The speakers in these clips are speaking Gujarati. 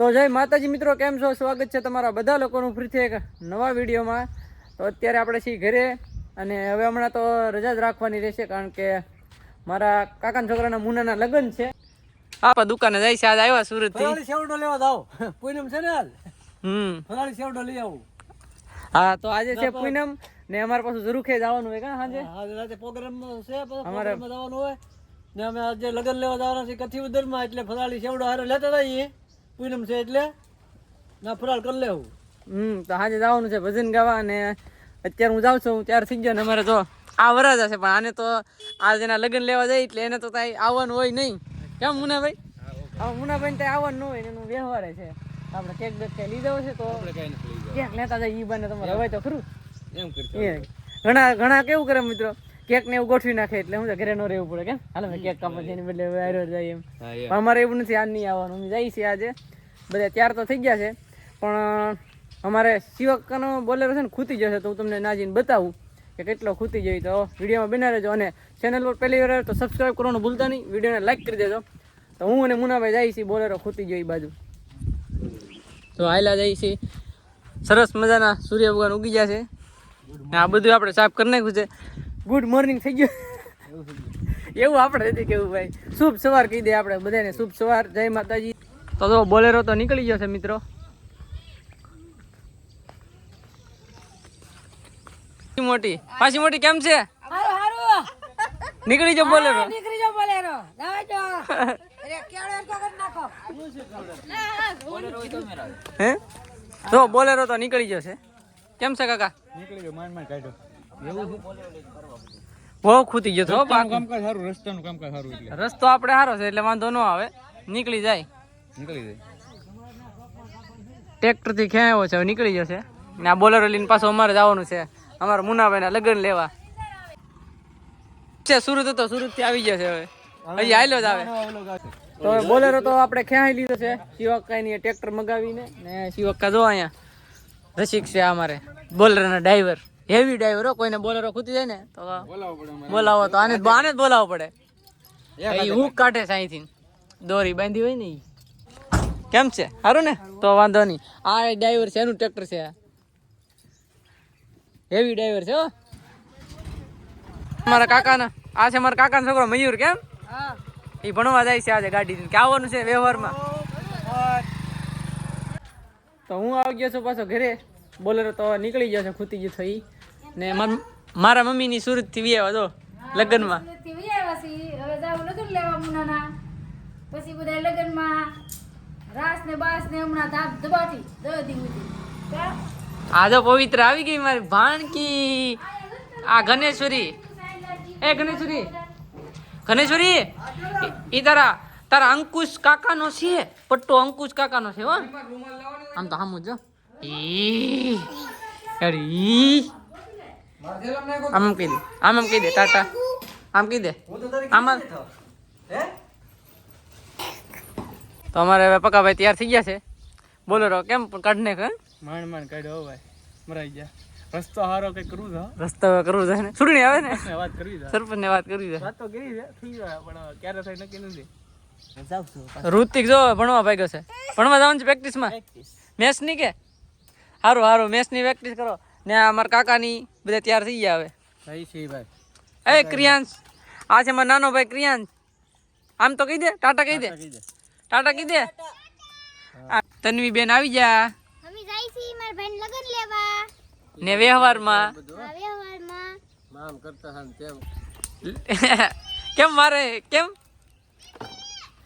તો જય માતાજી મિત્રો કેમ છો? સ્વાગત છે તમારા બધા લોકોનું ફરીથી એક નવા વિડીયોમાં. તો અત્યારે આપણે છીએ ઘરે અને હવે હમણાં તો રજા જ રાખવાની રહેશે કારણ કે મારા કાકાના છોકરાના મુનાના લગ્ન છે. આપા દુકાને જાય છે આજ આવ્યા સુરતથી સેવડો લેવા જાવ પૂનમ છે ને હાલ? હમ. ફરાળી સેવડો લઈ આવું. હા તો આજે છે પૂનમ ને અમારે પાછું ઝરૂખે જવાનું હોય કા સાંજે? આજે રાતે પ્રોગ્રામ છે અમારે- જવાનું હોય. ને અમે આજે લગ્ન લેવા જવાના છે કથી ઉદરમાં એટલે ફરાળી સેવડો હારે લેતા જઈએ. પૂનમ છે એટલે ના ફરાળ કરી લેવું. હમ તો આજે જવાનું છે ભજન ગાવા અને અત્યારે હું જાઉં છું ત્યાર થઈ ગયો ને અમારે તો આ વરાજ હશે પણ આને તો આજે એના લગ્ન લેવા જાય એટલે એને તો ત્યાં આવવાનું હોય નહીં. કેમ મુનાભાઈ? હવે મુનાભાઈ ત્યાં આવવાનું ન હોય એનું વ્યવહાર છે. આપણે કેક બેક કઈ લીધો છે તો કેક લેતા જાય ઈ બને તમારે. હવે તો ખરું. એમ. એ ઘણા ઘણા કેવું કરે મિત્રો? કેક ને એવું ગોઠવી નાખે એટલે હું ઘરે નો રહેવું પડે કેમ? હાલ મેં કેક કાપવા જઈને બદલે વાયરો જાય એમ. પણ અમારે એવું નથી આજ નહીં આવવાનું. જઈએ છીએ આજે. બધા ત્યાર તો થઈ ગયા છે પણ અમારે શિવકનો બોલેરો છે ને ખૂતી જશે તો હું તમને ના જઈને બતાવું કે કેટલો ખૂતી જાય તો વિડીયોમાં બના રહેજો અને ચેનલ પર પહેલી વાર તો સબસ્ક્રાઈબ કરવાનું ભૂલતા નહીં. વિડીયોને લાઈક કરી દેજો. તો હું અને મુનાભાઈ જાય છીએ બોલેરો ખૂતી જોઈ બાજુ. તો આયલા જાય છે સરસ મજાના સૂર્ય ભગવાન ઉગી ગયા છે. આ બધું આપણે સાફ કરી નાખ્યું છે. ગુડ મોર્નિંગ થઈ ગયું એવું આપણે નથી કેવું ભાઈ. શુભ સવાર કહી દે આપણે બધાને. શુભ સવાર. જય માતાજી. તો તો બોલેરો તો નીકળી ગયો છે મિત્રો. મોટી. પાછી મોટી કેમ છે? હારું હારું. નીકળી જાવ બોલેરો. નીકળી જાવ બોલેરો. દાવા જો. અરે કેળો તો કરી નાખો. હે? તો બોલેરો તો નીકળી ગયો છે. કેમ છે કાકા? નીકળી ગયો માંડ માંડ એવું બહુ ખૂતી ગયો તો. કામકાજ સારું રસ્તાનું કામકાજ સારું એટલે. રસ્તો આપણે સારો છે એટલે વાંધો ન આવે. નીકળી જાય. નીકળી જાય. ટ્રેક્ટરથી ખેંચો છે? હવે નીકળી જશે. ને આ બોલેરો લઈને પાછો અમારે જવાનું છે. અમારા મુનાભાઈ ના લગ્ન લેવા. છે સુરત હતો સુરતથી આવી જશે હવે. હજી આયલો જ આવે. તો હવે બોલેરો તો આપણે ખેંચી લીધો છે? શિવક્કા ની ટ્રેક્ટર મગાવીને. ને શિવક્કા જો અહીંયા. રસિક છે અમારે. બોલેરોના ડ્રાઈવર. હેવી ડ્રાઈવર હો કોઈને બોલેરો ખૂતી જાય ને તો બોલાવો બોલાવો તો આને આને જ બોલાવવો પડે. એ હું કાઢે છે અહીંથી. દોરી બાંધી હોય ને કેમ છે? સારું ને? તો વાંધો નહીં. આ ડ્રાઈવર છે એનું ટ્રેક્ટર છે. હેવી ડ્રાઈવર છે હો. મારા કાકાના. આ છે મારા કાકાનો છોકરો મયુર કેમ? એ ભણવા જાય છે આજે ગાડી. કે આવવાનું છે વ્યવહારમાં? તો હું આવી ગયો છું પાછો ઘરે. બોલેરો તો નીકળી ગયો છે ખૂતી ગયો છો ઈ. ને માર- મમ્મીની સુરતથી વી આવ્યા તો લગ્નમાં. થી વી આવ્યા છીએ હવે જાવું લગન લેવા મુનાના. પછી બધા લગનમાં રાસ ને બાસ ને હમણાં ધાપ ધબાટી દસ દી સુધી. આ તો પવિત્ર આવી ગઈ મારી ભાણકી. આ ગણેશ્વરી એ ગણેશ્વરી ગણેશ્વરી ઈ- ઈ તારા તારા અંકુશ કાકાનો છે? પટ્ટો અંકુશ કાકાનો છે હો. આમ તો આમ જો ઈ અરે ઈ આમ આમ કહી દે આમ આમ કહી દે ટાટા. આમ કહી દે. આમાં તો અમારે હવે પકાભાઈ તૈયાર થઈ ગયા છે. બોલો રો કેમ કાઢ ને કર માંડ માંડ કાઢ્યો ભાઈ. મરાઈ ગયા. રસ્તો હારો કઈ કરવું છે રસ્તો હવે કરવું છે ને? આવે ને? વાત કરવી છે. સરપંચ ને વાત કરવી છે. વાત તો કરી છે થઈ જાય પણ ક્યારે થાય નક્કી નથી. ઋતિક જો ભણવા ભાગ્યો છે. ભણવા જવાનું છે પ્રેક્ટિસમાં મેચની કે? સારું સારું મેચ પ્રેક્ટિસ કરો. ને આ કાકાની બધા તૈયાર થઈ ગયા હવે. થઈ છે ભાઈ. એ ક્રિયાંશ આ છે મારો નાનો ભાઈ ક્રિયાંશ. આમ તો કહી દે ટાટા કહી દે. ટાટા કહી દે. આ તન્વી બેન આવી જા અમે જાય છે મારા ભાઈ લગન લેવા. ને વ્યવહારમાં. વ્યવહારમાં. મામ કરતા હા તેમ. કેમ મારે કેમ?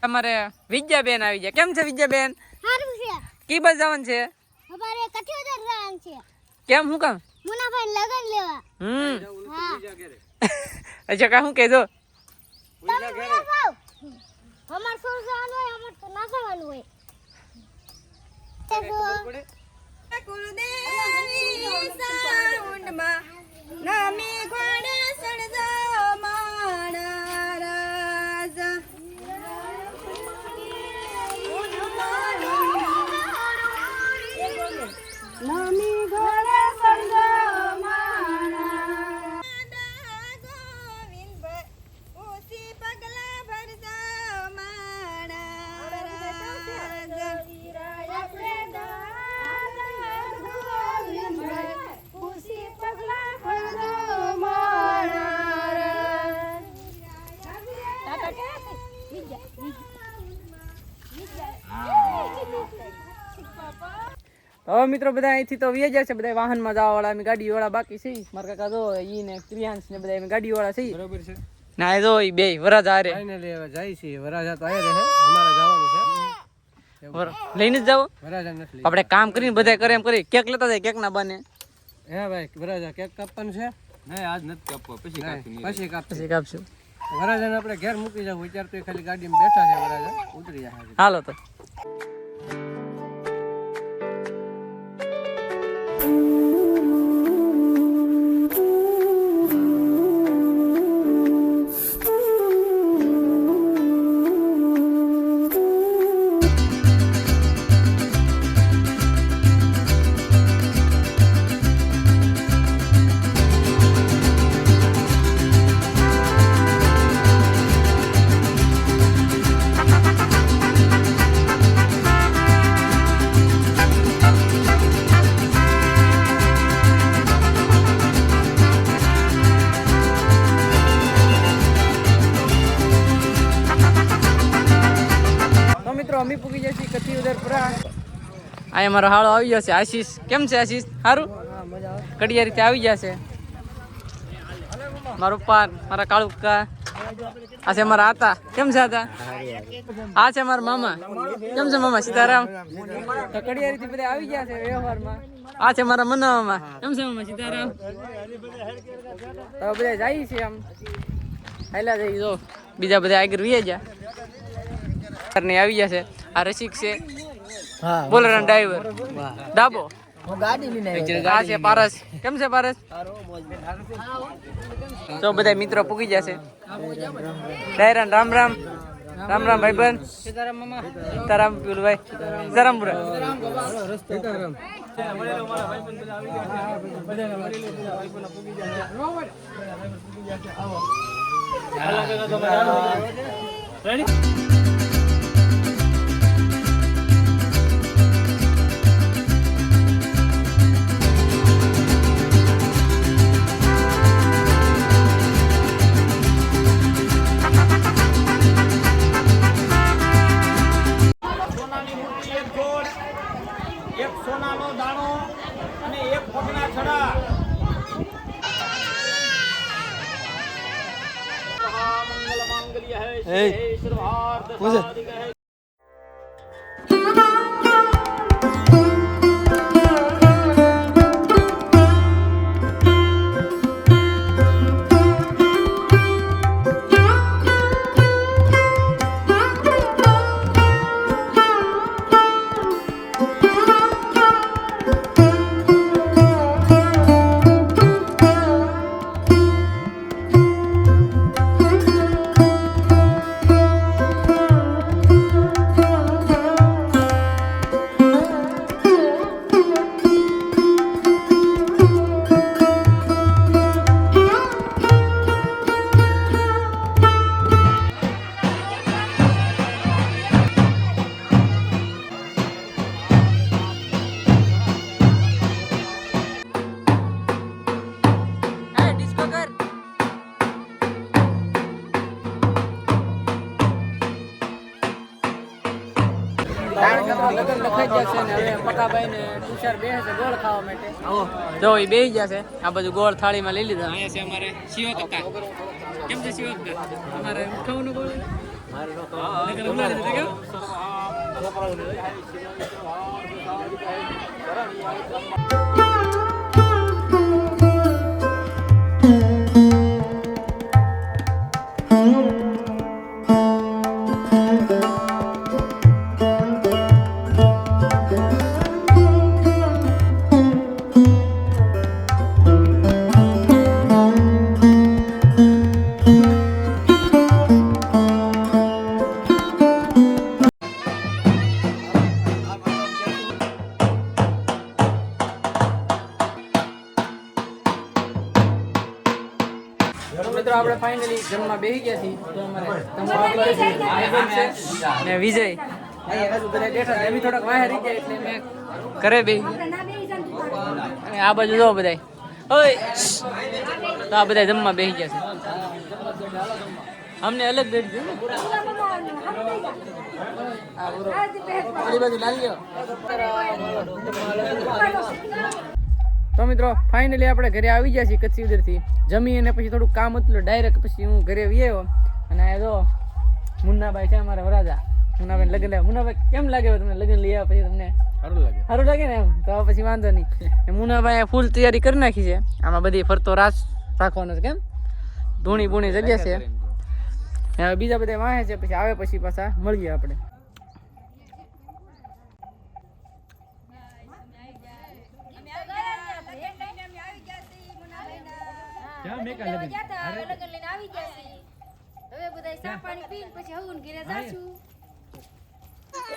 અમારે વિદ્યાબેન આવી જાય કેમ છે વિદ્યાબેન? સારું છે. કી બસ જવાનું છે? અમારે કઠિયોદર જવાનું છે. કેમ હું કામ? મુનાભાઈ લગન લેવા. હમ. અચ્છા કા હું કહેજો? તમે મુનાભાવ અમાર સોર જવાનું હોય અમાર તો ના જવાનું હોય. કોણ ભરતા હવે મિત્રો બધા અહીંથી તો વીએ છે બધા વાહનમાં જવા વાળા અમે ગાડી વાળા બાકી છે મારા કાકા જો ઈ ને ક્રિયાંશ ને બધા અમે ગાડી વાળા છે બરોબર છે. ના એ જો ઈ બે વરાજ આરે ફાઇનલી હવે જાય છે વરાજા તો આયા રહે અમારે જવાનું છે. લઈને જ જાવ વરાજા નથી આપણે કામ કરીને બધા કરે એમ કરી. કેક લેતા જાય કેક ના બને. હે ભાઈ વરાજા કેક કાપવાનું છે? નહીં આજ નથી કાપવો પછી કાપી પછી કાપશે પછી કાપશું. વરાજાને આપણે ઘેર મૂકી જાવ અત્યારે તો ખાલી ગાડીમાં બેઠા છે વરાજા ઉતરી જાય. હાલો તો તો. અહીંયા મારો હાળો આવી જશે આશીષ. કેમ છે આશીષ? સારું કડિયા રીતે આવી જશે મારો પપ્પા, મારા કાળુકા આ છે મારા આતા. કેમ છે આતા? આ છે મારા મામા. કેમ છે મામા? સીતારામ. આવી ગયા છે આ છે મારા મના મામા કેમ છે મામા સીતારામ? બધા જાય છે આમ. હાલ્યા જઈ જો. બીજા બધા આગળ વીએ ગયા. ને આવી ગયા છે. આ રસિક છે. Bowler driver. ડાબો. આ છે. પારસ. કેમ છે પારસ? તો બધા મિત્રો પૂગી જશે. ડાયરાન રામ રામ. રામ રામ ભાઈબંધ. સીતારામ મામા સીતારામ પીલુભાઈ સીતારામપુરા. એક મંગલ પકાભાઈ ને તુષાર બે છે ગોળ ખાવા માટે. જો એ બે જશે આ બધું ગોળ થાળીમાં લઈ લીધા. અહીંયા છે અમારે શિવો કક્કા કેમ છે શિવો કક્કા અમારે ગોળ. જમવા બેસી ગયા છીએ તો અમારે તમારો. છે ને વિજય. એવી થોડાક વાહે રહી ગયા એટલે મેં ઘરે બે અને આ બાજુ જો બધાય. ઓય તો આ બધા જમવા બેસી ગયા છે. અમને અલગ બેઠ દે ને. આ બાજુ લાલ્યો તો મિત્રો ફાઇનલી આપણે ઘરે આવી ગયા છીએ કચ્છી ઉદરથી જમી અને પછી થોડું કામ હતું ડાયરેક્ટ પછી હું ઘરે આવી આવ્યો. અને આ જો મુન્નાભાઈ છે અમારા વરાજા. મુન્નાભાઈ લગ્ન લાવ્યા મુન્નાભાઈ કેમ લાગે તમને લગ્ન લઈ આવ્યા પછી તમને? સારું લાગે. સારું લાગે ને એમ? તો પછી વાંધો નહીં. એ મુન્નાભાઈ ફૂલ તૈયારી કરી નાખી છે. આમાં બધી ફરતો રાસ રાખવાનો છે કેમ? ધૂણી બૂણી જગ્યા છે. બીજા બધા વાહે છે પછી આવે પછી પાછા મળીએ આપણે. લગન લઈને આવી ગયા છે હવે બધા સા પાણી પીને પછી હવન ઘરે જાશું.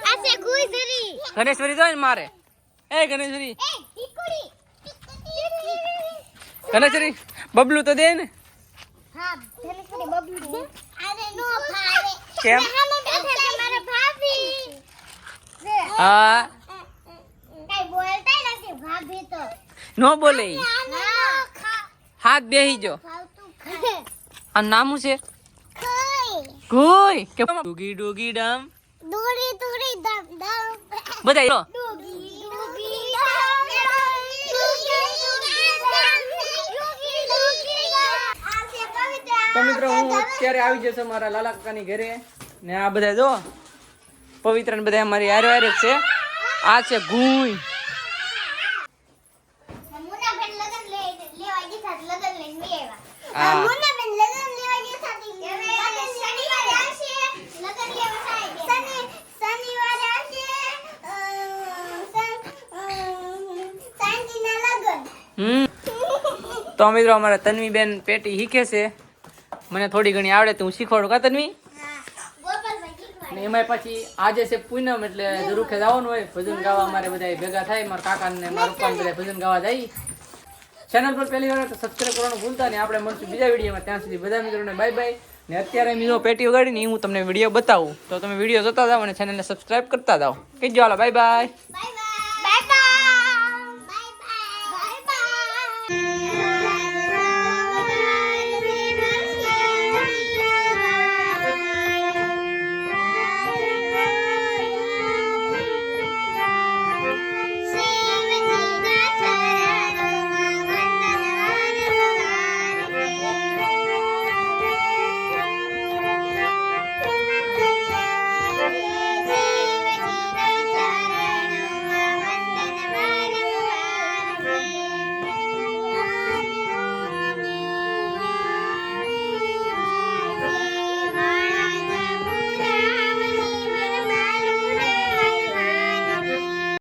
આ છે ગુજરી ગણેશવરી જોઈ મારે. એ ગણેશવરી. એ ટીકડી ગણેશ્વરી બબલું તો દે ને. હા ધનેશ્વરી બબલુ દે. અરે નો ભાવે. કેમ? હામે બેઠા છે મારા ભાભી. હા. કઈ બોલતા નથી ભાભી તો. નો બોલે હાથ બેહી જો. આ નામું છે? કોઈ કે ડુગી ડુગી ડમ. દોરી દોરી ડમ ડમ બધા લો ડુગી ડુગી દમ ડુગી ડુગી દમ ડુગી ડુગી દમ આ છે કવિતા. તો મિત્રો હું અત્યારે આવી જશે મારા લાલા કાકાની ઘરે. ને આ બધા જો. પવિત્ર ને બધા મારી હારે હારે છે. આ છે ગુઈ મુન્નાબેન લગન લે લેવા ગયા હતા લગન લઈને આવ્યા હા. મુન્નાબેન લગન લેવા ગયા હતા તે લગન શનિવારે આવશે લગન લેવા થાય શનિ શનિવારે આવશે અ, સં- અ, સાંજના લગન હમ. તો મિત્રો અમારા તન્વી બેન પેટી શીખે છે. મને થોડી ઘણી આવડે તો હું શીખવાડું કા તન્વી? હા ને એમાં પછી આજે છે પૂનમ એટલે જરૂખે જવાનું હોય. ભજન ગાવા અમારે બધા ભેગા થાય. મારા કાકા ને મારા પપ્પા બધા ભજન ગાવા જાય. ચેનલ પર પહેલી વાર સબસ્ક્રાઈબ કરવાનું ભૂલતા નહીં. આપણે મળશું બીજા વિડીયોમાં. ત્યાં સુધી બધા મિત્રોને બાય બાય ને અત્યારે મિત્રો પેટી વગાડીને હું તમને વીડિયો બતાવું. તો તમે વીડિયો જોતા જાઓ અને ચેનલને સબસ્ક્રાઈબ કરતા જાઓ કહેજો હાલો બાય બાય